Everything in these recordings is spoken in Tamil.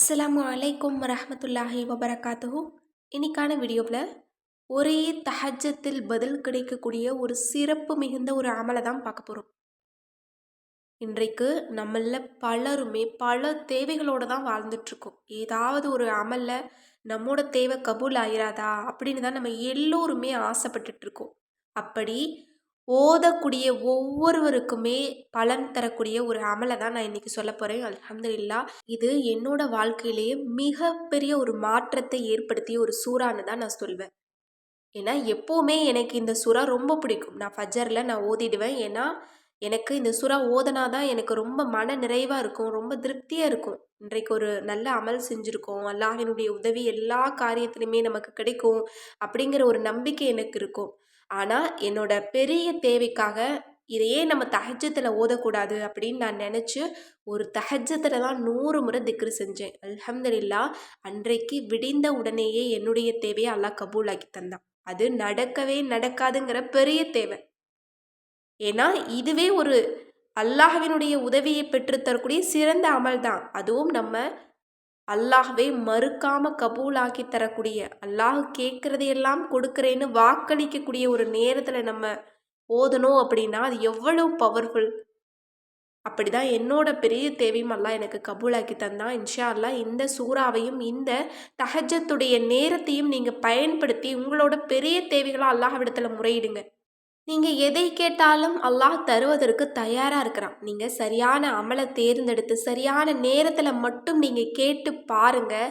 அஸ்லாம் அலைக்கும் வரமத்துல்லாஹி வபரகாத்துஹு. இன்னைக்கான வீடியோவில் ஒரே தஹஜத்தில் பதில் கிடைக்கக்கூடிய ஒரு சிறப்பு மிகுந்த ஒரு அமலை தான் பார்க்க போகிறோம் இன்றைக்கு நம்மள பலருமே பல தேவைகளோடு தான் வாழ்ந்துட்டுருக்கோம் ஏதாவது ஒரு அமலில் நம்மோட தேவை கபூல் ஆயிராதா? அப்படின்னு தான் நம்ம எல்லோருமே ஆசைப்பட்டுட்டு இருக்கோம் அப்படி ஓதக்கூடிய ஒவ்வொருவருக்குமே பலன் தரக்கூடிய ஒரு அமலை தான் நான் இன்றைக்கி சொல்ல போகிறேன் அல்ஹம்துலில்லா இது என்னோட வாழ்க்கையிலேயே மிகப்பெரிய ஒரு மாற்றத்தை ஏற்படுத்திய ஒரு சூறான்னு தான் நான் சொல்வேன். ஏன்னா எப்போவுமே எனக்கு இந்த சுறா ரொம்ப பிடிக்கும். நான் ஃபஜரில் நான் ஓதிடுவேன். ஏன்னா எனக்கு இந்த சுறா ஓதனா தான் எனக்கு ரொம்ப மன நிறைவாக இருக்கும். ரொம்ப திருப்தியாக இருக்கும். இன்றைக்கு ஒரு நல்ல அமல் செஞ்சுருக்கோம். அல்லாஹினுடைய உதவி எல்லா காரியத்துலையுமே நமக்கு கிடைக்கும் அப்படிங்கிற ஒரு நம்பிக்கை எனக்கு இருக்கும். ஆனால் என்னோட பெரிய தேவைக்காக இதையே நம்ம தஹஜத்தில் ஓதக்கூடாது அப்படின்னு நான் நினச்சி ஒரு தஹஜத்தில் தான் நூறு முறை திக்ரு செஞ்சேன். அல்ஹம்துலில்லா அன்றைக்கு விடிந்த உடனேயே என்னுடைய தேவையை அல்லாஹ் கபூலாக்கி தந்தான். அது நடக்கவே நடக்காதுங்கிற பெரிய தேவை. ஏன்னா இதுவே ஒரு அல்லாஹவினுடைய உதவியை பெற்றுத்தரக்கூடிய சிறந்த அமல் தான் அதுவும் நம்ம அல்லாஹ்வே மறுக்காம கபூலாக்கி தரக்கூடிய அல்லாஹ் கேட்குறதையெல்லாம் கொடுக்குறேன்னு வாக்களிக்கக்கூடிய ஒரு நேரத்தில் நம்ம ஓதணும் அப்படின்னா அது எவ்வளோ பவர்ஃபுல் அப்படிதான் என்னோட பெரிய தேவையும் அல்லா எனக்கு கபூலாக்கி தந்தான் இன்ஷா அல்லா இந்த சூறாவையும் இந்த தஹஜத்துடைய நேரத்தையும் நீங்கள் பயன்படுத்தி உங்களோட பெரிய தேவைகளாக அல்லாஹ் விடத்தில் முறையிடுங்க. நீங்கள் எதை கேட்டாலும் அல்லாஹ் தருவதற்கு தயாராக இருக்கிறான். நீங்கள் சரியான அமலை தேர்ந்தெடுத்து சரியான நேரத்தில் மட்டும் நீங்கள் கேட்டு பாருங்கள்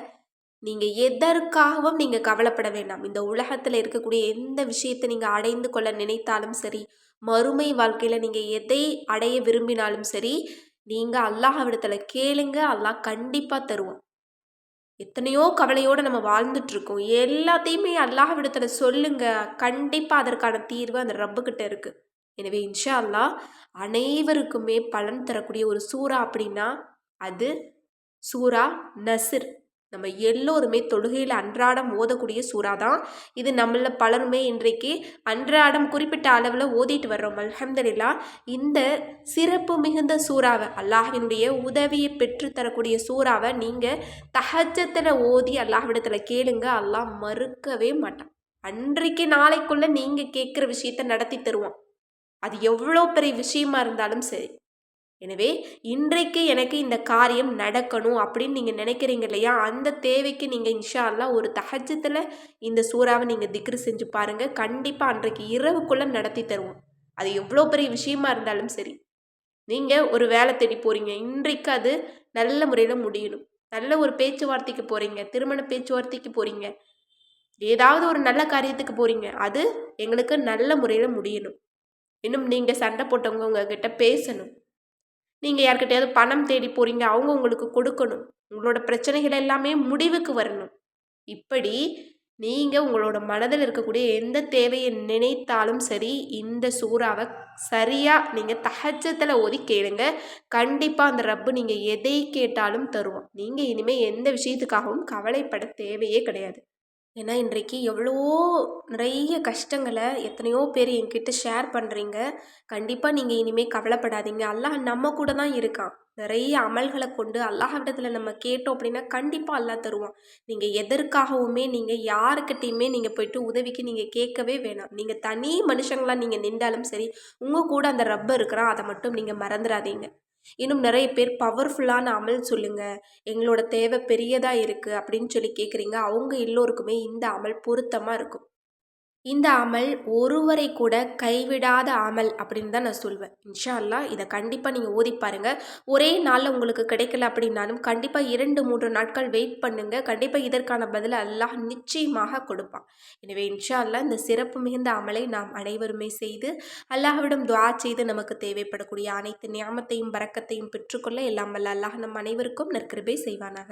நீங்கள் எதற்காகவும் நீங்கள் கவலைப்பட வேண்டாம். இந்த உலகத்தில் இருக்கக்கூடிய எந்த விஷயத்தை நீங்கள் அடைந்து கொள்ள நினைத்தாலும் சரி மறுமை வாழ்க்கையில் நீங்கள் எதை அடைய விரும்பினாலும் சரி நீங்கள் அல்லாஹ் விடத்தில் கேளுங்க. அல்லாஹ் கண்டிப்பாக தருவான். எத்தனையோ கவலையோடு நம்ம வாழ்ந்துட்டுருக்கோம். எல்லாத்தையுமே அல்லாஹ் விடத்தில் சொல்லுங்கள் கண்டிப்பாக அதற்கான தீர்வு அந்த ரப்புக்கிட்ட இருக்குது எனவே இன்ஷா அல்லாஹ் அனைவருக்குமே பலன் தரக்கூடிய ஒரு சூறா அப்படின்னா அது சூறா நசிர் நம்ம எல்லோருமே தொழுகையில் அன்றாடம் ஓதக்கூடிய சூறா தான். இது நம்மள பலருமே இன்றைக்கு அன்றாடம் குறிப்பிட்ட அளவில் ஓதிட்டு வர்றோம். அலமதுல்லா இந்த சிறப்பு மிகுந்த சூறாவை அல்லாஹினுடைய உதவியை பெற்றுத்தரக்கூடிய சூறாவை நீங்கள் தகஜத்தில் ஓதி அல்லாஹ்விடத்தில் கேளுங்க. அல்லாஹ் மறுக்கவே மாட்டான். அன்றைக்கு நாளைக்குள்ளே நீங்கள் கேட்குற விஷயத்த நடத்தி தருவான். அது எவ்வளோ பெரிய விஷயமா இருந்தாலும் சரி. எனவே இன்றைக்கு எனக்கு இந்த காரியம் நடக்கணும் அப்படின்னு நீங்கள் நினைக்கிறீங்க இல்லையா? அந்த தேவைக்கு நீங்கள் இன்ஷா அல்லா ஒரு தகஜத்தில் இந்த சூறாவை நீங்கள் திக்ரு செஞ்சு பாருங்கள் கண்டிப்பாக அன்றைக்கு இரவுக்குள்ளே நடத்தி தருவோம். அது எவ்வளோ பெரிய விஷயமா இருந்தாலும் சரி. நீங்கள் ஒரு வேலை தேடி போகிறீங்க இன்றைக்கு அது நல்ல முறையில் முடியணும். நல்ல ஒரு பேச்சுவார்த்தைக்கு போகிறீங்க திருமண பேச்சுவார்த்தைக்கு போகிறீங்க ஏதாவது ஒரு நல்ல காரியத்துக்கு போகிறீங்க அது எங்களுக்கு நல்ல முறையில் முடியணும். இன்னும் நீங்கள் சண்டை போட்டவங்க உங்ககிட்ட பேசணும். நீங்கள் யார்கிட்டயாவது பணம் தேடி போகிறீங்க அவங்க உங்களுக்கு கொடுக்கணும். உங்களோட பிரச்சனைகள் எல்லாமே முடிவுக்கு வரணும். இப்படி நீங்கள் உங்களோட மனதில் இருக்கக்கூடிய எந்த தேவையை நினைத்தாலும் சரி இந்த சூறாவை சரியாக நீங்கள் தகச்சத்தில் ஓதி கேளுங்க. கண்டிப்பாக அந்த ரப்பு நீங்கள் எதை கேட்டாலும் தருவோம் நீங்கள் இனிமேல் எந்த விஷயத்துக்காகவும் கவலைப்பட தேவையே கிடையாது. ஏன்னா இன்றைக்கு எவ்வளோ நிறைய கஷ்டங்களை எத்தனையோ பேர் என்கிட்ட ஷேர் பண்ணுறீங்க கண்டிப்பாக நீங்கள் இனிமேல் கவலைப்படாதீங்க. அல்லாஹ் நம்ம கூட தான் இருக்கான். நிறைய அமல்களை கொண்டு அல்லாஹ்விடத்தில் நம்ம கேட்டோம் அப்படின்னா கண்டிப்பாக அல்லாஹ் தருவான். நீங்கள் எதற்காகவுமே நீங்கள் யாருக்கிட்டேயுமே நீங்கள் போயிட்டு உதவிக்கு நீங்கள் கேட்கவே வேணாம். நீங்கள் தனி மனுஷங்களாக நீங்கள் நின்றாலும் சரி உங்கள் கூட அந்த ரப்பர் இருக்கிறான். அதை மட்டும் நீங்கள் மறந்துடாதீங்க. இன்னும் நிறைய பேர் பவர்ஃபுல்லான அமல் சொல்லுங்கள் எங்களோட தேவை பெரியதாக இருக்குது அப்படின்னு சொல்லி கேட்குறீங்க அவங்க எல்லோருக்குமே இந்த அமல் பொருத்தமாக இருக்கும். இந்த அமல் ஒருவரை கூட கைவிடாத அமல் அப்படின்னு தான் நான் சொல்வேன். இன்ஷா அல்லா இதை கண்டிப்பாக நீங்கள் ஓதி பாருங்கள் ஒரே நாளில் உங்களுக்கு கிடைக்கல அப்படின்னாலும் கண்டிப்பாக இரண்டு மூன்று நாட்கள் வெயிட் பண்ணுங்கள் கண்டிப்பாக இதற்கான பதில் அல்லாஹ் நிச்சயமாக கொடுப்பான். எனவே இன்ஷா அல்லா இந்த சிறப்பு மிகுந்த அமலை நாம் அனைவருமே செய்து அல்லாஹ்விடம் துவா செய்து நமக்கு தேவைப்படக்கூடிய அனைத்து நியாமத்தையும் பறக்கத்தையும் பெற்றுக்கொள்ள எல்லாம் வல்ல அல்லாஹ் நம் அனைவருக்கும் நற்கிருபை செய்வானாக.